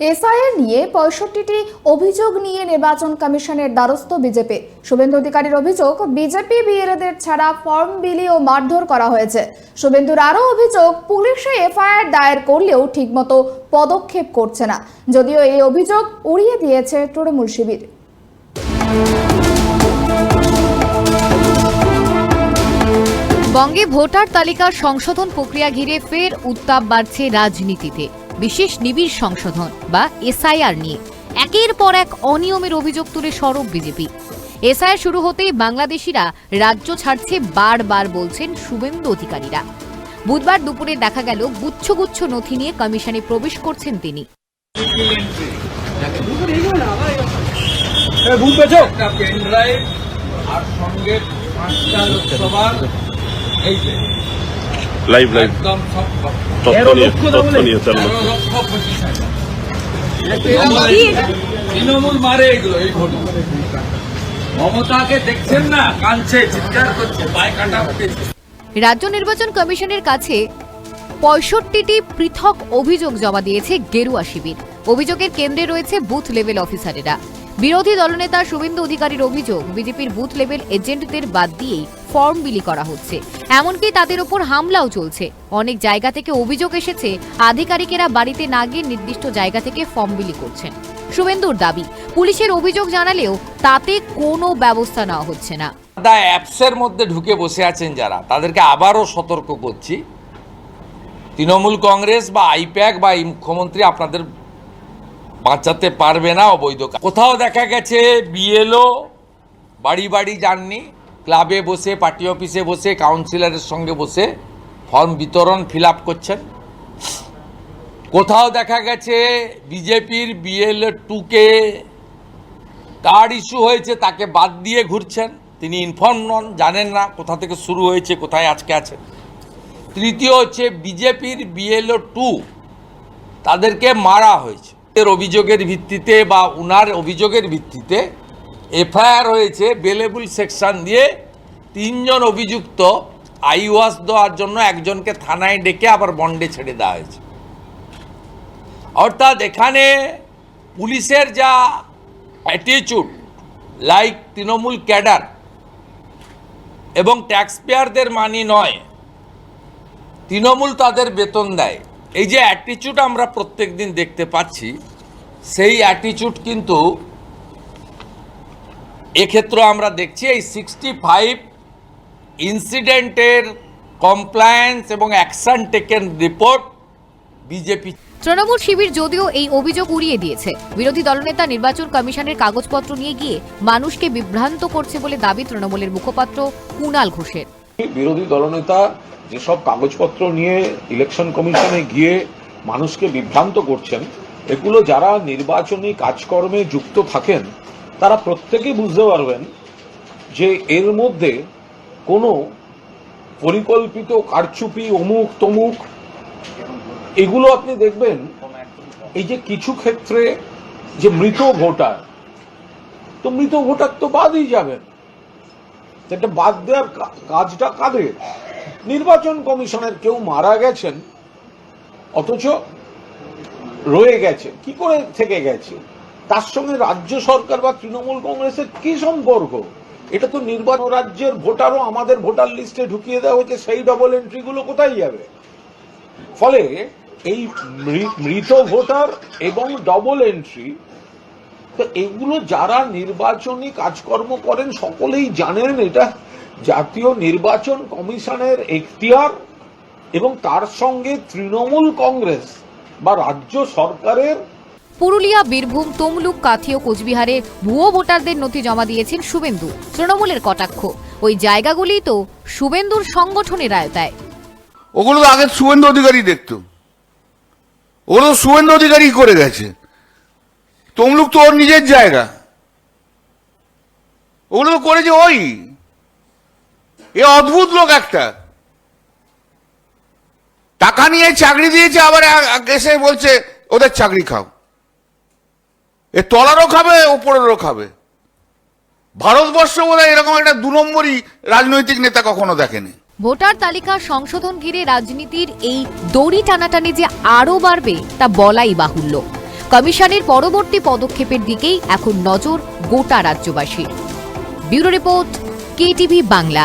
SIR নিয়ে পঁয়ষট্টিটি অভিযোগ নিয়ে নির্বাচন কমিশনের দ্বারস্থ বিজেপি। শুভেন্দু অধিকারীর অভিযোগ, বিজেপি বিএলএদের ছাড়া ফর্ম বিলি ও মারধর করা হয়েছে। শুভেন্দুর আরও অভিযোগ, পুলিশে এফআইআর দায়ের করলেও ঠিকমতো পদক্ষেপ করছে না। যদিও এই অভিযোগ উড়িয়ে দিয়েছে তৃণমূল শিবির। বঙ্গে ভোটার তালিকার সংশোধন প্রক্রিয়া ঘিরে ফের উত্তাপ বাড়ছে রাজনীতিতে। বিশেষ নিবিড় সংশোধন বা এসআইআর নিয়ে। একের পর এক অনিয়মের অভিযোগ তুলে সরব বিজেপি। এসআইআর শুরু হতেই বাংলাদেশিরা রাজ্য ছাড়ছে বারবার বলছেন শুভেন্দু অধিকারীরা। বুধবার দুপুরে দেখা গেল গুচ্ছ গুচ্ছ নথি নিয়ে কমিশনে প্রবেশ করছেন তিনি। একটা পেন ড্রাইভ আর সঙ্গে পাঁচটা লোকসভার এই লাইভ লাইভ একদম সব সব। তথ্য নিয়ে তথ্য নিয়ে চালু তেরো লক্ষ পঁচিশ হাজার। তৃণমূল মারে এগুলো এই ঘটনা মমতাকে দেখছেন না কাঁদছে চিৎকার করছে পায়ে কাটা উঠেছে রাজ্য নির্বাচন কমিশনের কাছে পঁয়ষট্টিটি পৃথক অভিযোগ জমা দিয়েছে গেরুয়া শিবির অভিযোগের কেন্দ্রে রয়েছে বুথ লেভেল অফিসারেরা বিরোধী দলনেতা শুভেন্দু অধিকারীর অভিযোগ, বিজেপির বুথ লেভেল এজেন্টদের বাদ দিয়েই ফর্ম বিলি করা হচ্ছে। এমনকি তাদের ওপর হামলাও চলছে। অনেক জায়গা থেকে অভিযোগ এসেছে, আধিকারিকেরা বাড়িতে না গিয়ে নির্দিষ্ট জায়গা থেকে ফর্ম বিলি করছেন। শুভেন্দুর দাবি, পুলিশের অভিযোগ জানালেও তাতে কোনো ব্যবস্থা নেওয়া হচ্ছে না। দা অ্যাপসের মধ্যে ঢুকে বসে আছেন যারা, তাদেরকে আবারও সতর্ক করছি। তৃণমূল কংগ্রেস বা আইপ্যাক বা এই মুখ্যমন্ত্রী আপনাদের বাঁচাতে পারবে না অবৈধ কোথাও দেখা গেছে বিএলও বাড়ি বাড়ি যাননি, ক্লাবে বসে, পার্টি অফিসে বসে, কাউন্সিলরের সঙ্গে বসে ফর্ম বিতরণ ফিল করছেন। কোথাও দেখা গেছে বিজেপির বিএলও টুকে কার ইস্যু হয়েছে, তাকে বাদ দিয়ে ঘুরছেন। তিনি ইনফর্ম নন, জানেন না কোথা থেকে শুরু হয়েছে, কোথায় আজকে আছে। তৃতীয় হচ্ছে বিজেপির বিএলও টু তাদেরকে মারা হয়েছে। এর অভিযোগের ভিত্তিতে বা উনার অভিযোগের ভিত্তিতে এফআইআর হয়েছে, বেলেবুল সেকশন দিয়ে তিনজন অভিযুক্ত আইওয়াস দেওয়ার জন্য একজনকে থানায় ডেকে আবার বন্ডে ছেড়ে দেওয়া হয়েছে। অর্থাৎ এখানে পুলিশের যা অ্যাটিচিউড লাইক তৃণমূল ক্যাডার এবং ট্যাক্স পেয়ারদের মানি নয়, তৃণমূল তাদের বেতন দেয়। এই যে অ্যাটিচিউড আমরা প্রত্যেক দিন দেখতে পাচ্ছি সেই অ্যাটিচিউড কিন্তু এক্ষেত্রে আমরা দেখছি এই সিক্সটি ফাইভ ইনসিডেন্টের কমপ্লায়েন্স এবং action taken report BJP Trinamool শিবির যদিও এই অভিযোগ উড়িয়ে দিয়েছে। বিরোধী দলনেতা নির্বাচন কমিশনের কাগজপত্র নিয়ে গিয়ে মানুষকে বিভ্রান্ত করছে বলে দাবি তৃণমূলের মুখপাত্র কুণাল ঘোষের। বিরোধী দলনেতা যেসব কাগজপত্র নিয়ে ইলেকশন কমিশনে গিয়ে মানুষকে বিভ্রান্ত করছেন, এগুলো যারা নির্বাচনী কাজকর্মে যুক্ত থাকেন, তারা প্রত্যেকেই বুঝতে পারবেন যে এর মধ্যে কোনো পরিকল্পিত কারচুপি, অমুক, তমুক, এগুলো আপনি দেখবেন, এই যে কিছু ক্ষেত্রে যে মৃত ভোটার, তো মৃত ভোটার তো বাদই যাবেন। এটা বাদ দেওয়ার কাজটা কাদের? নির্বাচন কমিশনের কেউ মারা গেছেন, অথচ রয়ে গেছে। কি করে থেকে গেছে? তার সঙ্গে রাজ্য সরকার বা তৃণমূল কংগ্রেসের কি সম্পর্ক? এটা তো নির্বাচন রাজ্যের ভোটারও আমাদের ভোটার লিস্টে ঢুকিয়ে দেওয়া হয়েছে, সেই ডবল এন্ট্রিগুলো কোথায় যাবে? ফলে এই মৃত ভোটার এবং ডবল এন্ট্রি তো এগুলো যারা নির্বাচনী কাজকর্ম করেন, সকলেই জানেন এটা জাতীয় নির্বাচন কমিশনের এখতিয়ার এবং তার সঙ্গে তৃণমূল কংগ্রেস বা রাজ্য সরকারের পুরুলিয়া বীরভূম তমলুক কাথি ও কোচবিহারে ভুয়ো ভোটারদের নথি জমা দিয়েছেন শুভেন্দু তৃণমূলের কটাক্ষ। ওই জায়গাগুলি তো শুভেন্দুর সংগঠনের আয়তায় ওগুলো তো আগে শুভেন্দু অধিকারী দেখতো। ওগুলো শুভেন্দু অধিকারী করে গেছে। তমলুক তো ওর নিজের জায়গা। ওগুলো তো করেছে ওই এ অদ্ভুত লোক একটা। টাকা নিয়ে চাকরি দিয়েছে, আবার এসে বলছে, ওদের চাকরি খাও। এ তলারও খাবে ওপরেরও খাবে। ভারতবর্ষ বোধ এরকম একটা দু নম্বরই রাজনৈতিক নেতা কখনো দেখেনি। ভোটার তালিকা সংশোধন ঘিরে রাজনীতির এই দড়ি টানাটানি যে আরও বাড়বে, তা বলাই বাহুল্য। কমিশনের পরবর্তী পদক্ষেপের দিকেই এখন নজর গোটা রাজ্যবাসীর। Bureau report, KTV Bangla.